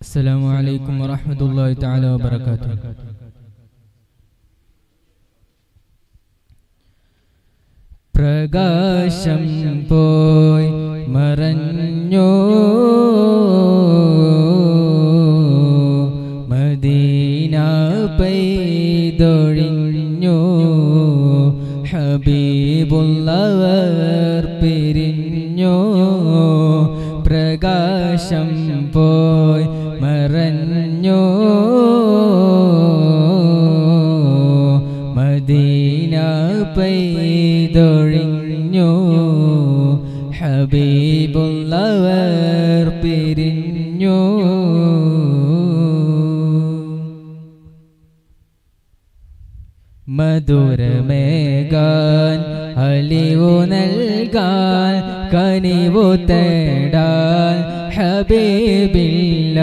السلام عليكم ورحمة الله تعالى وبركاته പ്രകാശം പോയി മറഞ്ഞോ മദീന പെയ്തൊഴിഞ്ഞോ ഹബീബുള്ളവർ പിരിഞ്ഞോ പ്രകാശം പോയി പെയ്തൊഴിഞ്ഞോ. ഹബീബുള്ളവർ പിരിഞ്ഞോ. മധുരമേകാൻ അലിവു നൽകാൻ കനിവു തേടാൻ ഹബീബില്ല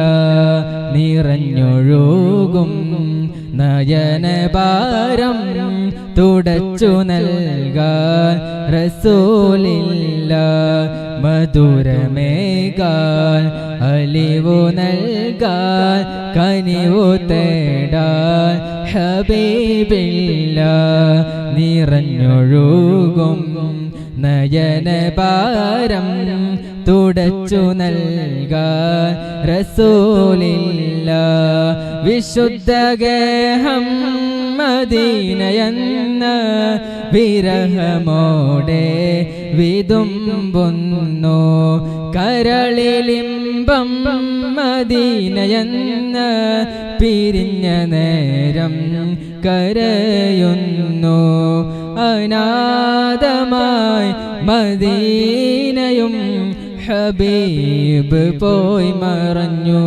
നിറഞ്ഞൊഴുകും നയനഭാരം തുടച്ചു നൽകാൻ റസൂലില്ല മധുരമേകാൻ അലിവു നൽകാൻ കനിവു തേടാൻ ഹബീബില്ല നിറഞ്ഞൊഴുകും നയനഭാരം തുടച്ചു നൽക റസൂലില്ല. വിശുദ്ധ ഗേഹം മദീനയെന്ന വിരഹമോടെ വിതുമ്പുന്നു. കരളിലിമ്പം മദീനയെന്ന പിരിഞ്ഞ നേരം കരയുന്നു. അനാഥമായി മദീനയും ഹബീബ് പോയി മറഞ്ഞു.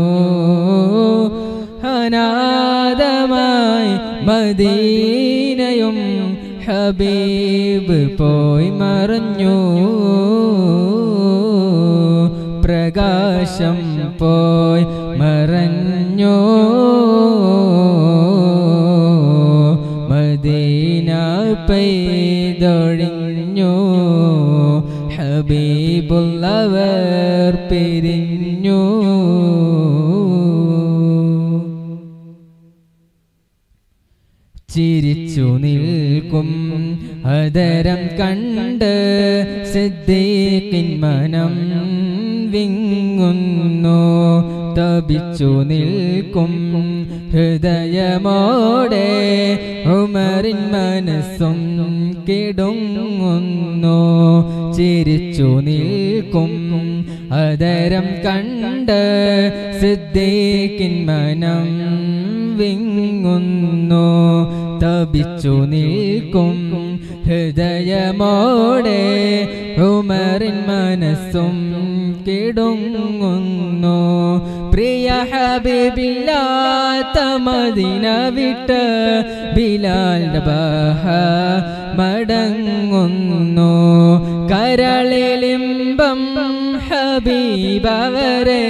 അനാഥമായി മദീനയും ഹബീബ് പോയി മറഞ്ഞു. പ്രകാശം പോയി മറഞ്ഞു. ഹബീബുള്ളവർ പിരിഞ്ഞു. ചിരിച്ചു നിൽക്കും അതരം കണ്ട് സിദ്ദീഖിൻ മനം വിങ്ങുന്നു. തപിച്ചു നിൽക്കും ഹൃദയമോടെ ഉമറിൻ മനസ്സും കിടുങ്ങുന്നു. ചിരിച്ചു നിൽക്കും അതരം കണ്ട് സിദ്ദീഖിൻ മനം വിങ്ങുന്നു. തപിച്ചു നിൽക്കും ഹൃദയമോടെ ഉമറിൻ മനസ്സും കിടുങ്ങുന്നു പ്രിയ ഹബീബില്ലാത്ത മദിന വിട്ട് ബിലാൽ ബഹ മടങ്ങുന്നു. കരളിലിമ്പം ഹബീബവരെ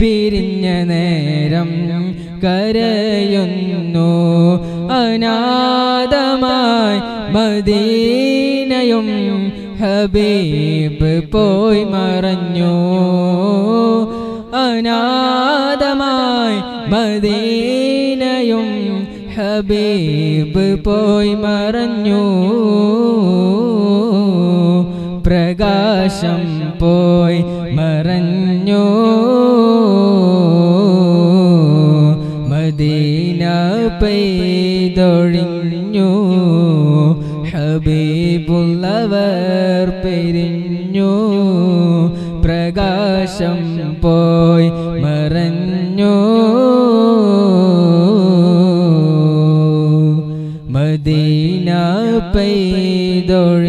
പിരിഞ്ഞ നേരം കരയുന്നു. അനാഥമായി മദീനയും ഹബീബ് പോയി മറഞ്ഞു. അനാഥമായി മദീനയും ഹബീബ് പോയി മറഞ്ഞു. പ്രകാശം പോയി മറഞ്ഞു. മദീന പെയ്തൊഴിഞ്ഞു ഹബീബുള്ളവർ പെരിഞ്ഞു. പ്രകാശം പോയി മറഞ്ഞു. മദീന പെയ്തൊഴിഞ്ഞു